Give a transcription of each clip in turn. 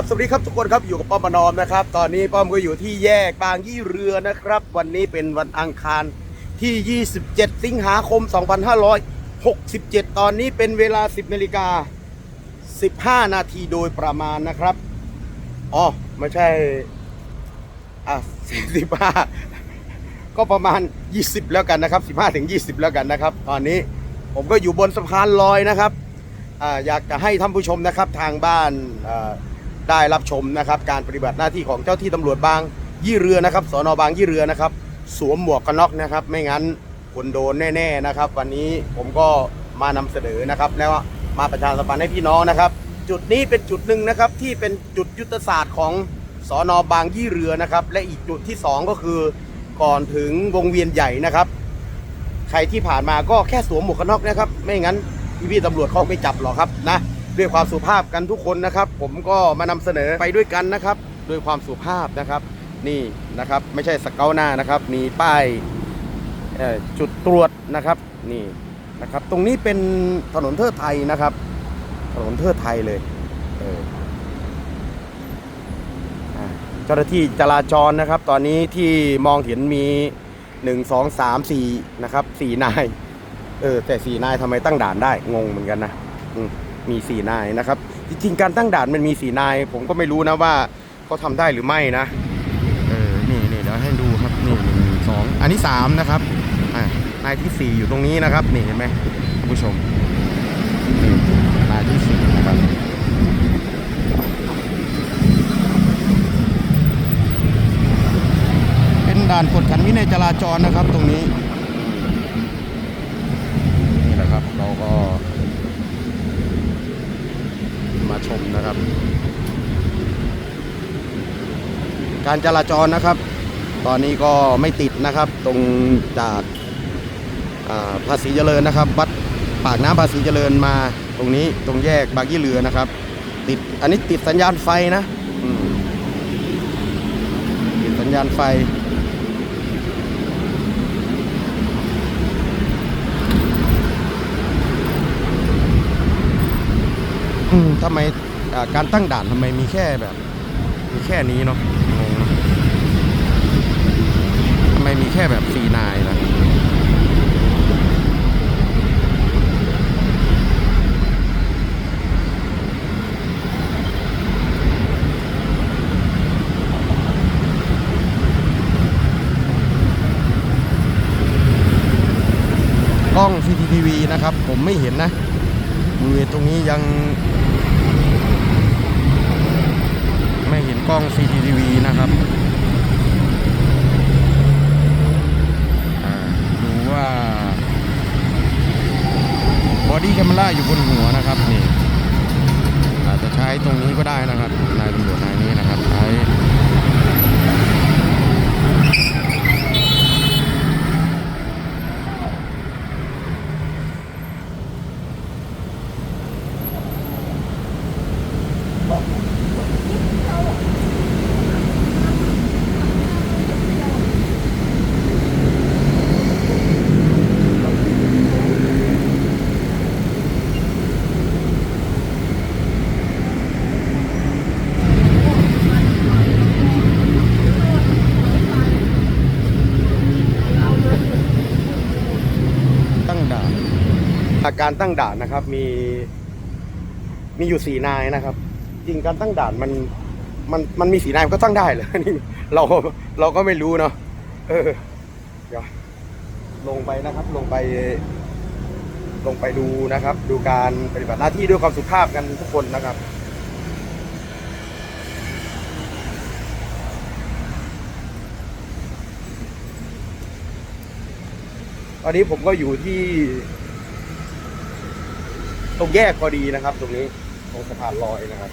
บสวัสดีครับทุกคนครับอยู่กับป้อมประนอมนะครับ ตอนนี้ป้อมก็อยู่ที่แยกบางยี่เรือนะครับ วันนี้เป็นวันอังคารที่ 27 สิงหาคม 2567 ตอนนี้เป็นเวลา 10นาฬิกา15 นาทีโดยประมาณนะครับอ๋อไม่ใช่อะ45 ก็ประมาณ 20 แล้วกันนะครับ15ถึง20 แล้วกันนะครับ ตอนนี้ผมก็อยู่บนสะพานลอยนะครับอ่าอยากจะให้ท่านผู้ชมนะครับทางบ้านอ่า ได้รับชมนะครับการปฏิบัติหน้าที่ของเจ้าที่ตำรวจบางยี่เรือนะครับสอนอบางยี่เรือนะครับ สวมหมวกกันน็อกนะครับ ไม่งั้นคนโดนแน่ ๆนะครับ วันนี้ผมก็มานำเสนอนะครับแล้วมาประชาสัมพันธ์ให้พี่น้องนะครับ จุดนี้เป็นจุดหนึ่งนะครับที่เป็นจุดยุทธศาสตร์ของสอนอบางยี่เรือนะครับ และอีกจุดที่สองก็คือก่อนถึงวงเวียนใหญ่นะครับ ใครที่ผ่านมาก็แค่สวมหมวกกันน็อกนะครับ ไม่งั้นพี่พี่ๆตำรวจเขาไม่จับหรอกครับนะ ด้วยความสุภาพกันทุกคนนะครับ ผมก็มานำเสนอไปด้วยกันนะครับด้วยความสุภาพนะครับนี่นะครับไม่ใช่สเกลหน้านะครับ มีป้ายจุดตรวจนะครับนี่นะครับตรงนี้เป็นถนนเทิดไทยนะครับ ถนนเทิดไทยเลยเออเจ้าหน้าที่จราจรนะครับ ตอนนี้ที่มองเห็นมีหนึ่งสองสามสี่นะครับสี่นายเออแต่สี่นายทำไมตั้งด่านได้งงเหมือนกันนะอื มีสี่นายนะครับ จริงๆการตั้งด่านมันมีสี่นาย ผมก็ไม่รู้นะว่าเขาทำได้หรือไม่นะเออนี่นี่เดี๋ยวให้ดูครับนี่หนึ่งสองอันนี้สามนะครับอ่านายที่สี่อยู่ตรงนี้นะครับนี่เห็นไหมท่านผู้ชมนายที่สี่นะครับเป็นด่านกดขันวินัยจราจรนะครับตรงนี้นี่แหละครับเราก็ มาชมนะครับ การจราจรนะครับ ตอนนี้ก็ไม่ติดนะครับ ตรงจากาภาษีเจริญนะครับ วัดปากน้ำภาษีเจริญมาตรงนี้ตรงแยกบางยี่เรือนะครับ ติดอันนี้ติดสัญญาณไฟนะติดสัญญาณไฟ อืม ทำไมการตั้งด่านทำไมมีแค่แบบมีแค่นี้เนาะงงทำไมมีแค่แบบสี่นายล่ะกล้อง CCTV นะครับ ผมไม่เห็นนะบริเวณตรงนี้ยัง ไม่เห็นกล้อง CCTV นะครับดูว่าบอดี้แคมล่าอยู่บนหัวนะครับนี่อาจจะใช้ตรงนี้ก็ได้นะครับนายตำรวจนะครับใช้ตั้งด่าน อาการตั้งด่านนะครับมีมีอยู่สี่นายนะครับ จริงการตั้งด่านมันมันมันมีสีนายมันก็ตั้งได้เหรอนี่เราเราก็ไม่รู้เนาะเออเดี๋ยวลงไปนะครับ ลงไป ลงไปดูนะครับ ดูการปฏิบัติหน้าที่ด้วยความสุภาพกันทุกคนนะครับตอนนี้ผมก็อยู่ที่ ตรงแยกพอดีนะครับ ตรงนี้ตรงสะพานลอยนะครับ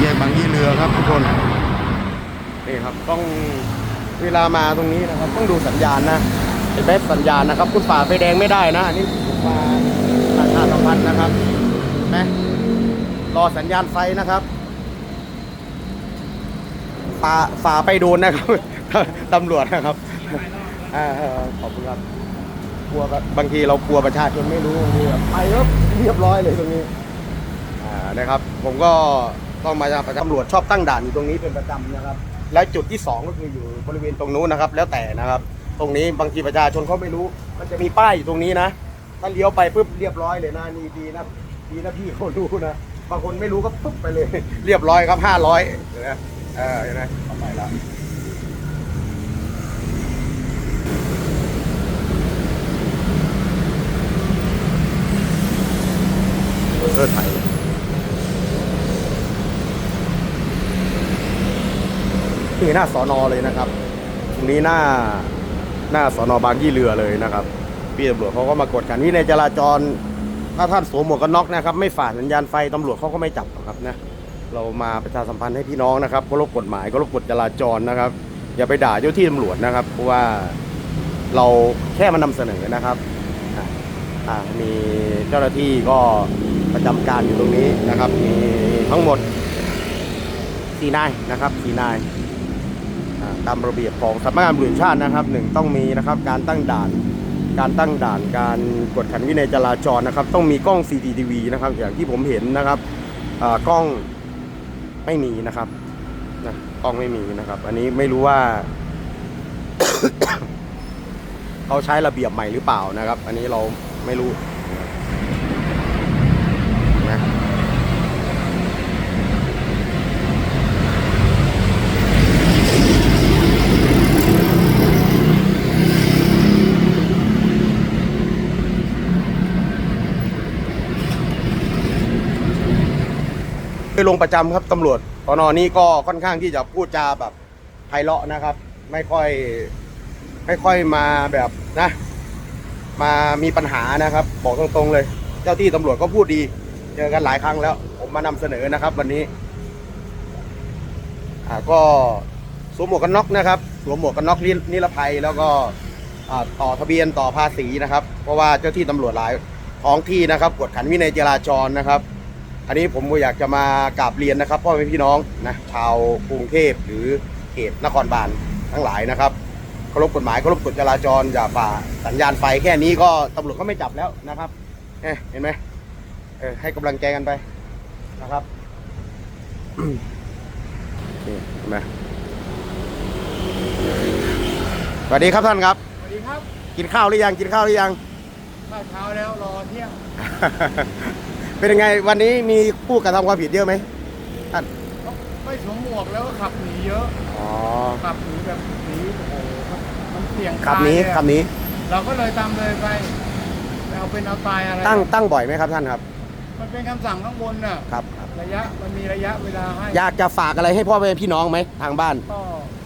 แยกบางยี่เรือครับทุกคน นี่ครับต้อง เวลามาตรงนี้นะครับต้องดูสัญญาณนะเห็นไหมสัญญาณนะครับ คุณฝ่าไฟแดงไม่ได้นะอันนี้ผมมาประชาสัมพันธ์นะครับเห็นไหมรอสัญญาณไฟนะครับฝ่าฝ่าไปโดนนะครับตำรวจนะครับอขอบคุณครับกลัวบางทีเรากลัวประชาชนไม่รู้บางทีแบบไปแล้วเรียบร้อยเลยตรงนี้อ่านะครับ ผมก็ต้องมาจากตำรวจชอบตั้งด่านอยู่ตรงนี้เป็นประจำนะครับ แล้วจุดที่สองก็คืออยู่บริเวณตรงนู้นนะครับ แล้วแต่นะครับ ตรงนี้บางทีประชาชนเขาไม่รู้ มันจะมีป้ายอยู่ตรงนี้นะ ถ้าเลี้ยวไปปุ๊บเรียบร้อยเลยนะนี่ดีนะดีนะพี่เขารู้นะบางคนไม่รู้ก็ปุ๊บไปเลย เรียบร้อยครับห้าร้อยนะเออเห็นไหมเข้าไปแล้วเพื่อไทย นี่หน้าสอนอเลยนะครับ ตรงนี้หน้าหน้าสอนอบางยี่เรือเลยนะครับพี่ตำรวจเขาก็มากดกันวินัยจราจรถ้าท่านสวมหมวกกันน็อกนะครับ ไม่ฝ่าสัญญาณไฟตำรวจเขาก็ไม่จับครับนะเรามาประชาสัมพันธ์ให้พี่น้องนะครับเคารพกฎหมายเคารพกฎจราจรนะครับ อย่าไปด่าเจ้าที่ตำรวจนะครับเพราะว่าเราแค่มานำเสนอนะครับมีเจ้าหน้าที่ก็ประจำการอยู่ตรงนี้นะครับ มีทั้งหมดสี่นายนะครับสี่นาย ตามระเบียบของสำนักงานตำรวจชาตินะครับหนึ่งต้องมีนะครับการตั้งด่านการตั้งด่านการกดขันวินัยจราจรนะครับต้องมีกล้อง CCTV นะครับอย่างที่ผมเห็นนะครับอ่ากล้องไม่มีนะครับนะกล้องไม่มีนะครับ อันนี้ไม่รู้ว่าเขาใช้ระเบียบใหม่หรือเปล่านะครับ อันนี้เราไม่รู้ ไปลงประจำครับตำรวจตอนนี้ก็ค่อนข้างที่จะพูดจาแบบไพเราะนะครับ ไม่ค่อยไม่ค่อยมาแบบนะ มามีปัญหานะครับ บอกตรงๆเลย เจ้าที่ตำรวจก็พูดดี เจอกันหลายครั้งแล้ว ผมมานำเสนอนะครับ วันนี้ อ่าก็สวมหมวกกันน็อกนะครับสวมหมวกกันน็อกนิรภัยแล้วก็ต่อทะเบียนต่อภาษีนะครับ เพราะว่าเจ้าที่ตำรวจหลายท้องที่นะครับกวดขันวินัยจราจรนะครับ อันนี้ผมก็อยากจะมากราบเรียนนะครับพ่อแม่พี่น้องนะชาวกรุงเทพหรือเขตนครบาลทั้งหลายนะครับเคารพกฎหมายเคารพกฎจราจรอย่าฝ่าสัญญาณไฟแค่นี้ก็ตำรวจก็ไม่จับแล้วนะครับเอ๊ะเห็นไหมเออให้กำลังใจกันไปนะครับนี่เห็นไหมสวัสดีครับท่านครับสวัสดีครับ กินข้าวหรือยังกินข้าวหรือยังข้าวเช้าแล้วรอเที่ยง เป็นยังไงวันนี้มีผู้กระทำความผิดเยอะไหมท่านไม่สวมหมวกแล้วก็ขับหนีเยอะอ๋อขับหนีแบบหนีโอ้โหมันเสี่ยงขับหนี้ตายเลยอะขับหนี้เราก็เลยตามเลยไปไม่เอาเป็นเอาตายอะไรตั้งตั้งบ่อยไหมครับท่านครับมันเป็นคำสั่งข้างบนน่ะครับครับ ระยะมันมีระยะเวลาให้อยากจะฝากอะไรให้พ่อแม่พี่น้องไหมทางบ้านก็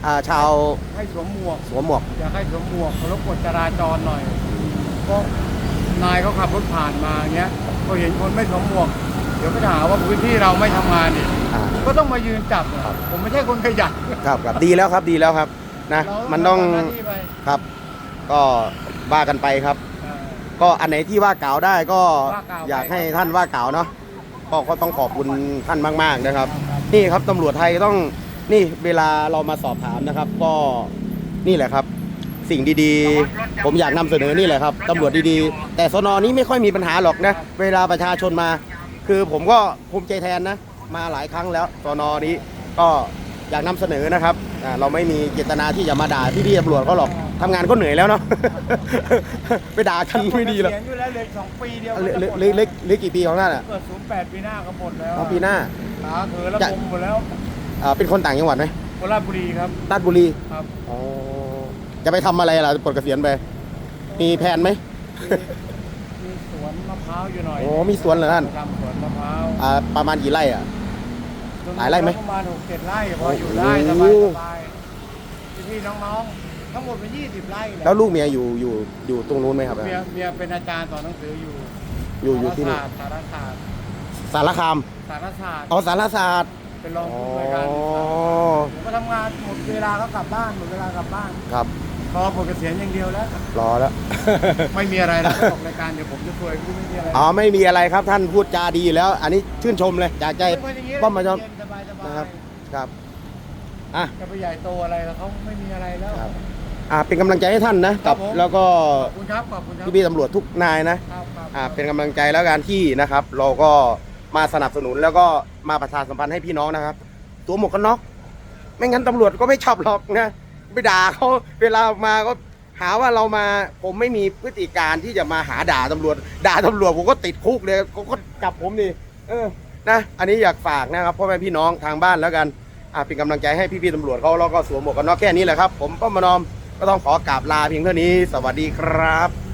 อ่าชาวให้สวมหมวก สวมหมวกอยากให้สวมหมวกเคารพกฎจราจรหน่อยเพราะนายเขาขับรถผ่านมาอย่างเงี้ย พอเห็นคนไม่สวมหมวก เดี๋ยวก็จะหาว่าพื้นที่เราไม่ทำงานนี่อ่า ก็ต้องมายืนจับอะครับ ผมไม่ใช่คนขยันครับครับดีแล้วครับดีแล้วครับนะเรามันต้องทำหน้าที่ไปครับ ก็ว่ากันไปครับ เออ ก็อันไหนที่ว่ากล่าวได้ก็ว่ากล่าวไปอยากให้ท่านว่ากล่าวเนาะก็ก็ต้องขอบคุณท่านมาก ๆนะครับครับ นี่ครับตำรวจไทยต้องนี่เวลาเรามาสอบถามนะครับ ก็นี่แหละครับ สิ่งดีๆ ผมอยากนำเสนอนี่แหละครับตำรวจดีๆ แต่สนนี้ไม่ค่อยมีปัญหาหรอกนะ เวลาประชาชนมา คือผมก็ภูมิใจแทนนะ มาหลายครั้งแล้วสนนี้ก็อยากนำเสนอนะครับอ่าเราไม่มีเจตนาที่จะมาด่าพี่ๆตำรวจเขาหรอกทำงานก็เหนื่อยแล้วเนาะ ไปด่ากันไม่ดีหรอกเขียนอยู่แล้วเหลยสองปีเดียวเหลือเหลือเหลือเหลือเหลือกี่ปีของท่านอะเกิดศูนย์แปดปีหน้าก็หมดแล้วอ๋อปีหน้าตาเถือระบมหมดแล้วอ่าเป็นคนต่างจังหวัดไหมโคราชบุรีครับราชบุรีครับ อ๋อ จะไปทำอะไรล่ะปลดเกษียณไป มีแผนไหมมีสวนมะพร้าวอยู่หน่อยโอ้มีสวนเหรอท่านทำสวนมะพร้าวอ่าประมาณกี่ไร่อะ หลายไร่ไหมประมาณหกเจ็ดไร่พออยู่ได้โอ้สโหบายสบายพี่ๆน้องๆทั้งหมดเป็นยี่สิบไร่หะแล้วลูกเมียอยู่อยู่อยู่ตรงนู้นไหมครับ เมียเมียเป็นอาจารย์สอนหนังสืออยู่อยู่อยู่ที่นี่ สารศาสตร์สารคามสารศาสตร์อ๋อสารศาสตร์เป็นรองอ๋อผู้อำนวยการศึกษาผมก็ทำงานหมดเวลาก็กลับบ้านหมดเวลากลับบ้าน ครับ รอผลเกษียณอย่างเดียวแล้ว รอแล้ว ไม่มีอะไรแล้วออกรายการเดี๋ยวผมจะช่วยพี่ไม่มีอะไรอ๋อไม่มีอะไรครับท่านพูดจาดีอยู่แล้ว อันนี้ชื่นชมเลยอยากจะให้เป็นคนอย่างนี้ป้อมมาชมเย็นสบายสบายนะครับครับอะจะไปใหญ่โตอะไรแล้วเขาไม่มีอะไรแล้ว ครับอ่าเป็นกำลังใจให้ท่านนะครักับผม แล้วก็ขอบคุณครับขอบคุณครับพี่พี่ๆตำรวจทุกนายนะ ครับครับอ่าเป็นกำลังใจแล้วกันที่นะครับ เราก็มาสนับสนุนแล้วก็มาประชาสัมพันธ์ให้พี่น้องนะครับ ตัวหมวกกันน็อกไม่งั้นตำรวจก็ไม่ชอบหรอกนะ ไปด่าเขาเวลามาก็หาว่าเรามาผมไม่มีพฤติการที่จะมาหาด่าตำรวจ ด่าตำรวจผมก็ติดคุกเลยเขาก็จับผมนี่เออนะอันนี้อยากฝากนะครับพ่อแม่พี่น้องทางบ้านแล้วกันอ่าเป็นกำลังใจให้พี่ๆตำรวจเขาแล้วก็สวมหมวกกันน็อกแค่นี้แหละครับ ผมป้อมมานอมก็ต้องขอกราบลาเพียงเท่านี้ สวัสดีครับ